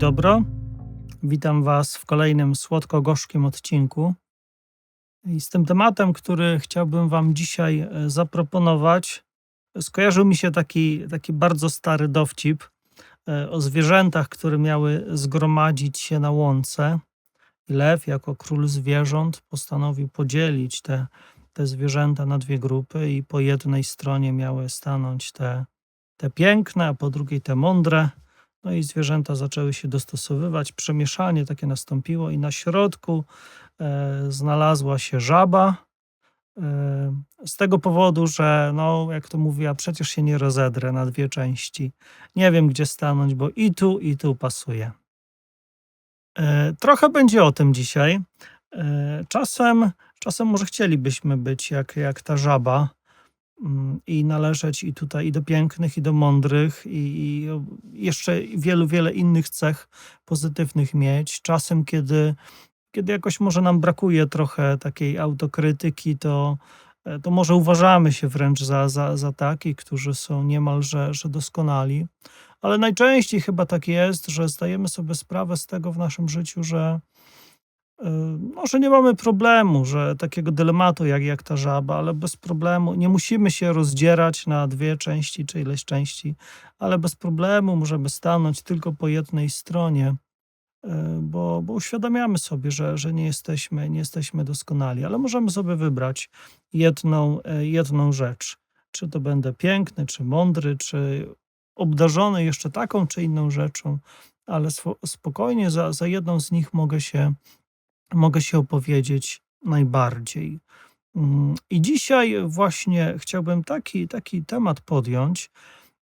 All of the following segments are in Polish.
dobro. Witam Was w kolejnym słodko-gorzkim odcinku. I z tym tematem, który chciałbym Wam dzisiaj e, zaproponować, skojarzył mi się taki, taki bardzo stary dowcip e, o zwierzętach, które miały zgromadzić się na łące. Lew, jako król zwierząt, postanowił podzielić te, te zwierzęta na dwie grupy, i po jednej stronie miały stanąć te, te piękne, a po drugiej te mądre. No i zwierzęta zaczęły się dostosowywać, przemieszanie takie nastąpiło, i na środku e, znalazła się żaba. E, z tego powodu, że, no, jak to mówi, a przecież się nie rozedrę na dwie części. Nie wiem, gdzie stanąć, bo i tu, i tu pasuje. E, trochę będzie o tym dzisiaj. E, czasem, czasem może chcielibyśmy być jak, jak ta żaba i należeć i tutaj i do pięknych, i do mądrych, i, i jeszcze wielu, wiele innych cech pozytywnych mieć. Czasem, kiedy, kiedy jakoś może nam brakuje trochę takiej autokrytyki, to, e, to może uważamy się wręcz za, za, za takich, którzy są niemalże że doskonali. Ale najczęściej chyba tak jest, że zdajemy sobie sprawę z tego w naszym życiu, że, y, no, że nie mamy problemu, że takiego dylematu jak, jak ta żaba, ale bez problemu. Nie musimy się rozdzierać na dwie części czy ileś części, ale bez problemu możemy stanąć tylko po jednej stronie, y, bo, bo uświadamiamy sobie, że, że nie, jesteśmy, nie jesteśmy doskonali, ale możemy sobie wybrać jedną, y, jedną rzecz. Czy to będę piękny, czy mądry, czy obdarzony jeszcze taką czy inną rzeczą, ale spokojnie za, za jedną z nich mogę się, mogę się opowiedzieć najbardziej. Mm, I dzisiaj właśnie chciałbym taki, taki temat podjąć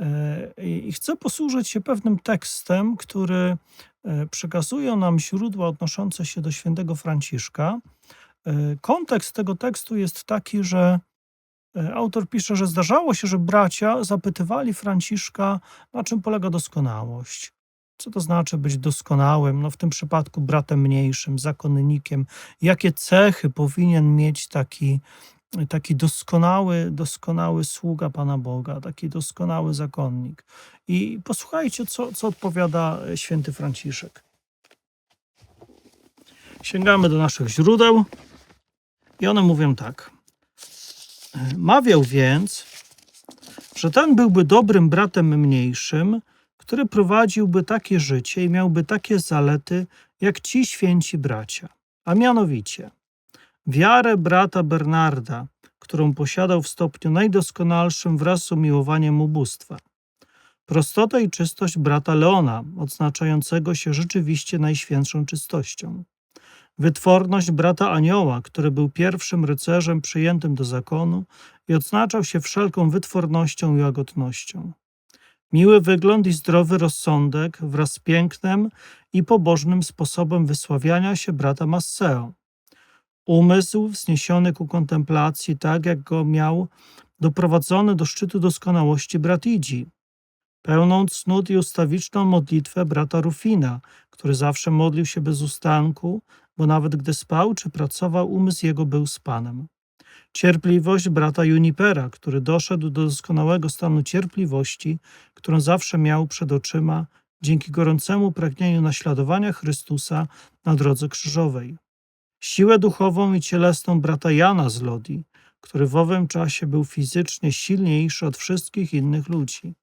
e, i chcę posłużyć się pewnym tekstem, który e, przekazują nam źródła odnoszące się do świętego Franciszka. E, kontekst tego tekstu jest taki, że autor pisze, że zdarzało się, że bracia zapytywali Franciszka, na czym polega doskonałość. Co to znaczy być doskonałym? No w tym przypadku bratem mniejszym, zakonnikiem. Jakie cechy powinien mieć taki, taki doskonały, doskonały sługa Pana Boga, taki doskonały zakonnik? I posłuchajcie, co, co odpowiada święty Franciszek. Sięgamy do naszych źródeł i one mówią tak. Mawiał więc, że ten byłby dobrym bratem mniejszym, który prowadziłby takie życie i miałby takie zalety, jak ci święci bracia, a mianowicie wiarę brata Bernarda, którą posiadał w stopniu najdoskonalszym wraz z umiłowaniem ubóstwa, prostotę i czystość brata Leona, odznaczającego się rzeczywiście najświętszą czystością, Wytworność brata Anioła, który był pierwszym rycerzem przyjętym do zakonu i odznaczał się wszelką wytwornością i łagodnością. Miły wygląd i zdrowy rozsądek wraz z pięknym i pobożnym sposobem wysławiania się brata Masseo. Umysł wzniesiony ku kontemplacji, tak jak go miał doprowadzony do szczytu doskonałości brat Idzi. Pełną cnót i ustawiczną modlitwę brata Rufina, który zawsze modlił się bez ustanku, bo nawet gdy spał czy pracował, umysł jego był z Panem. Cierpliwość brata Junipera, który doszedł do doskonałego stanu cierpliwości, którą zawsze miał przed oczyma dzięki gorącemu pragnieniu naśladowania Chrystusa na drodze krzyżowej. Siłę duchową i cielesną brata Jana z Lodi, który w owym czasie był fizycznie silniejszy od wszystkich innych ludzi.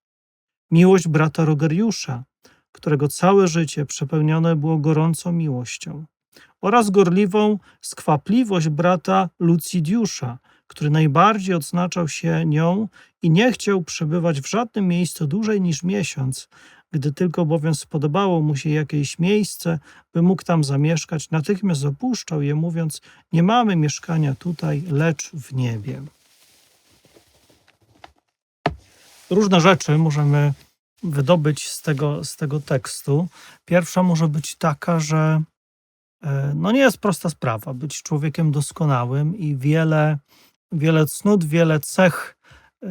Miłość brata Rogeriusza, którego całe życie przepełnione było gorącą miłością oraz gorliwą skwapliwość brata Lucidiusza, który najbardziej odznaczał się nią i nie chciał przebywać w żadnym miejscu dłużej niż miesiąc, gdy tylko bowiem spodobało mu się jakieś miejsce, by mógł tam zamieszkać, natychmiast opuszczał je, mówiąc: Nie mamy mieszkania tutaj, lecz w niebie. Różne rzeczy możemy wydobyć z tego, z tego tekstu. Pierwsza może być taka, że no nie jest prosta sprawa być człowiekiem doskonałym i wiele, wiele cnót, wiele cech e,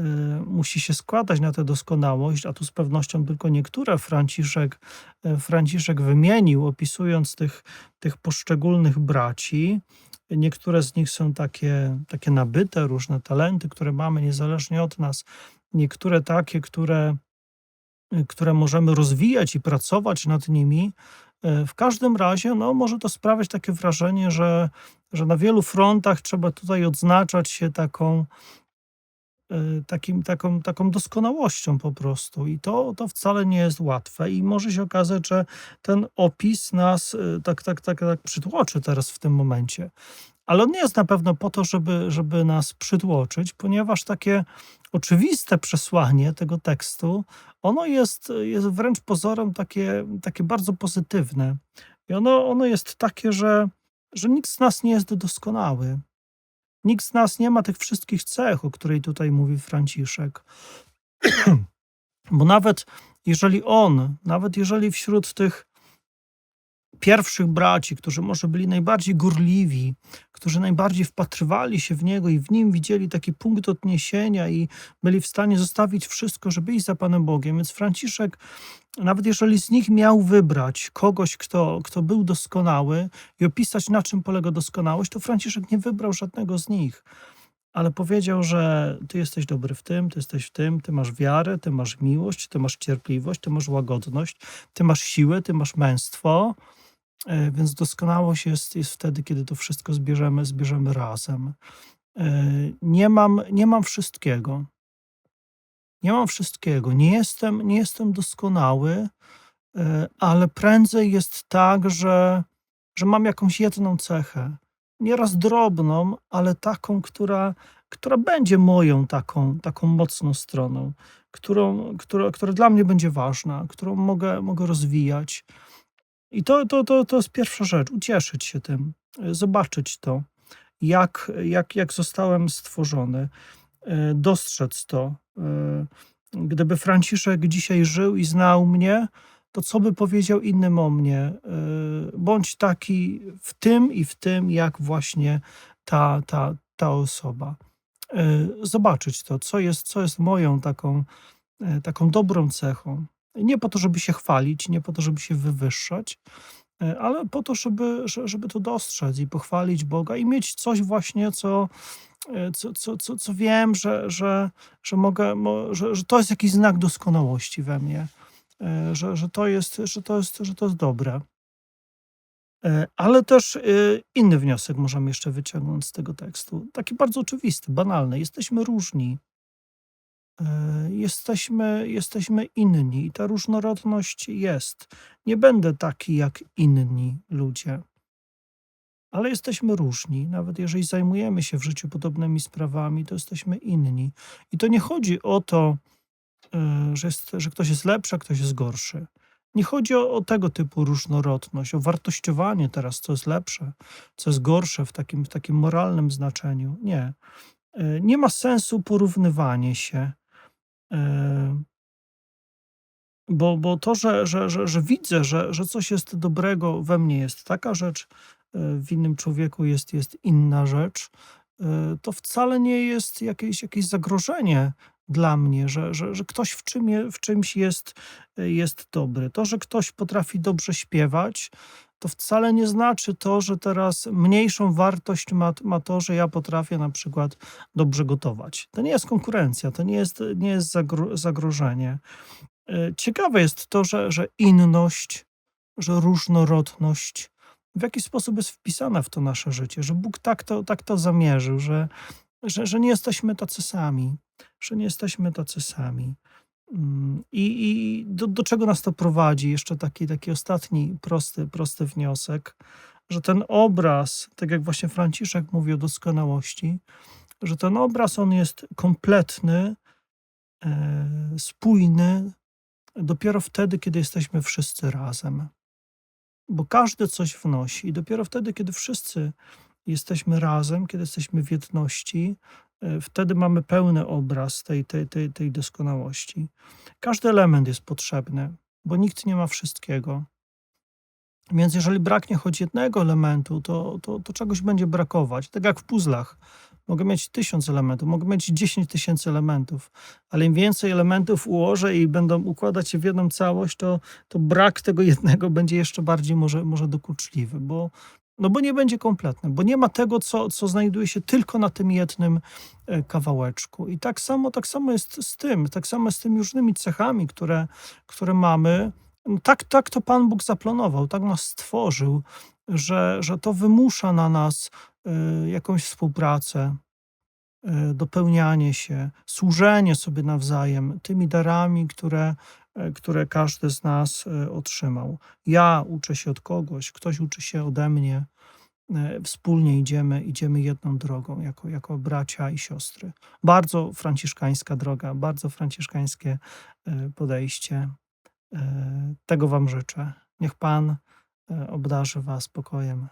musi się składać na tę doskonałość, a tu z pewnością tylko niektóre Franciszek, e, Franciszek wymienił, opisując tych, tych poszczególnych braci. Niektóre z nich są takie, takie nabyte, różne talenty, które mamy niezależnie od nas. Niektóre takie, które które możemy rozwijać i pracować nad nimi. Y, w każdym razie, no, może to sprawiać takie wrażenie, że, że na wielu frontach trzeba tutaj odznaczać się taką, y, takim, taką, taką doskonałością po prostu. I to, to wcale nie jest łatwe. I może się okazać, że ten opis nas y, tak, tak, tak, tak przytłoczy teraz w tym momencie. Ale on nie jest na pewno po to, żeby, żeby nas przytłoczyć, ponieważ takie oczywiste przesłanie tego tekstu, ono jest, jest wręcz pozorem takie, takie bardzo pozytywne. I ono, ono jest takie, że, że nikt z nas nie jest doskonały. Nikt z nas nie ma tych wszystkich cech, o której tutaj mówi Franciszek. Bo nawet jeżeli on, nawet jeżeli wśród tych pierwszych braci, którzy może byli najbardziej gorliwi, którzy najbardziej wpatrywali się w niego i w nim widzieli taki punkt odniesienia i byli w stanie zostawić wszystko, żeby iść za Panem Bogiem. Więc Franciszek, nawet jeżeli z nich miał wybrać kogoś, kto, kto był doskonały i opisać, na czym polega doskonałość, to Franciszek nie wybrał żadnego z nich. Ale powiedział, że ty jesteś dobry w tym, ty jesteś w tym, ty masz wiarę, ty masz miłość, ty masz cierpliwość, ty masz łagodność, ty masz siłę, ty masz męstwo. E, Więc doskonałość jest, jest wtedy, kiedy to wszystko zbierzemy, zbierzemy razem. E, Nie mam, nie mam wszystkiego. Nie mam wszystkiego. Nie jestem, nie jestem doskonały, e, ale prędzej jest tak, że, że mam jakąś jedną cechę. Nieraz drobną, ale taką, która, która będzie moją taką, taką mocną stroną, którą, która, która dla mnie będzie ważna, którą mogę, mogę rozwijać. I to, to, to, to jest pierwsza rzecz, ucieszyć się tym, e, zobaczyć to, jak, jak, jak zostałem stworzony, e, dostrzec to. E, Gdyby Franciszek dzisiaj żył i znał mnie, to co by powiedział innym o mnie? Bądź taki w tym i w tym, jak właśnie ta, ta, ta osoba. Zobaczyć to, co jest, co jest moją taką, taką dobrą cechą. Nie po to, żeby się chwalić, nie po to, żeby się wywyższać, e, ale po to, żeby, żeby to dostrzec i pochwalić Boga i mieć coś właśnie, co, e, co, co, co, co wiem, że, że, że, mogę, że, że to jest jakiś znak doskonałości we mnie, e, że, że, to, jest, że, to, jest, że to jest dobre. Ale też inny wniosek możemy jeszcze wyciągnąć z tego tekstu. Taki bardzo oczywisty, banalny. Jesteśmy różni. E, jesteśmy, jesteśmy inni i ta różnorodność jest. Nie będę taki jak inni ludzie, ale jesteśmy różni. Nawet jeżeli zajmujemy się w życiu podobnymi sprawami, to jesteśmy inni. I to nie chodzi o to, e, że, jest, że ktoś jest lepszy, a ktoś jest gorszy. Nie chodzi o, o tego typu różnorodność, o wartościowanie teraz, co jest lepsze, co jest gorsze w takim, w takim moralnym znaczeniu. Nie. E, nie ma sensu porównywanie się bo, bo to, że, że, że, że widzę, że, że coś jest dobrego we mnie, jest taka rzecz, e, w innym człowieku jest, jest inna rzecz, e, to wcale nie jest jakieś, jakieś zagrożenie dla mnie, że, że, że ktoś w, czym, w czymś jest, jest dobry. To, że ktoś potrafi dobrze śpiewać, to wcale nie znaczy to, że teraz mniejszą wartość ma, ma to, że ja potrafię na przykład dobrze gotować. To nie jest konkurencja, to nie jest, nie jest zagro, zagrożenie. E, ciekawe jest to, że, że inność, że różnorodność w jakiś sposób jest wpisana w to nasze życie, że Bóg tak to, tak to zamierzył, że, że, że nie jesteśmy tacy sami, że nie jesteśmy tacy sami. Mm, I, i do, do czego nas to prowadzi? Jeszcze taki, taki ostatni prosty, prosty wniosek, że ten obraz, tak jak właśnie Franciszek mówi o doskonałości, że ten obraz on jest kompletny, e, spójny dopiero wtedy, kiedy jesteśmy wszyscy razem. Bo każdy coś wnosi, i dopiero wtedy, kiedy wszyscy jesteśmy razem, kiedy jesteśmy w jedności, wtedy mamy pełny obraz tej, tej, tej, tej doskonałości. Każdy element jest potrzebny, bo nikt nie ma wszystkiego. Więc jeżeli braknie choć jednego elementu, to, to, to czegoś będzie brakować. Tak jak w puzzlach. Mogę mieć tysiąc elementów, mogę mieć dziesięć tysięcy elementów, ale im więcej elementów ułożę i będą układać się w jedną całość, to, to brak tego jednego będzie jeszcze bardziej może, może dokuczliwy, bo, No bo nie będzie kompletny, bo nie ma tego, co, co znajduje się tylko na tym jednym e, kawałeczku. I tak samo, tak samo jest z tym, tak samo z tymi różnymi cechami, które, które mamy. No tak, tak to Pan Bóg zaplanował, tak nas stworzył, że, że to wymusza na nas y, jakąś współpracę, y, dopełnianie się, służenie sobie nawzajem tymi darami, które, które każdy z nas y, otrzymał. Ja uczę się od kogoś, ktoś uczy się ode mnie. y, Wspólnie idziemy, idziemy jedną drogą, jako, jako bracia i siostry. Bardzo franciszkańska droga, bardzo franciszkańskie podejście. Tego Wam życzę. Niech Pan obdarzy Was pokojem.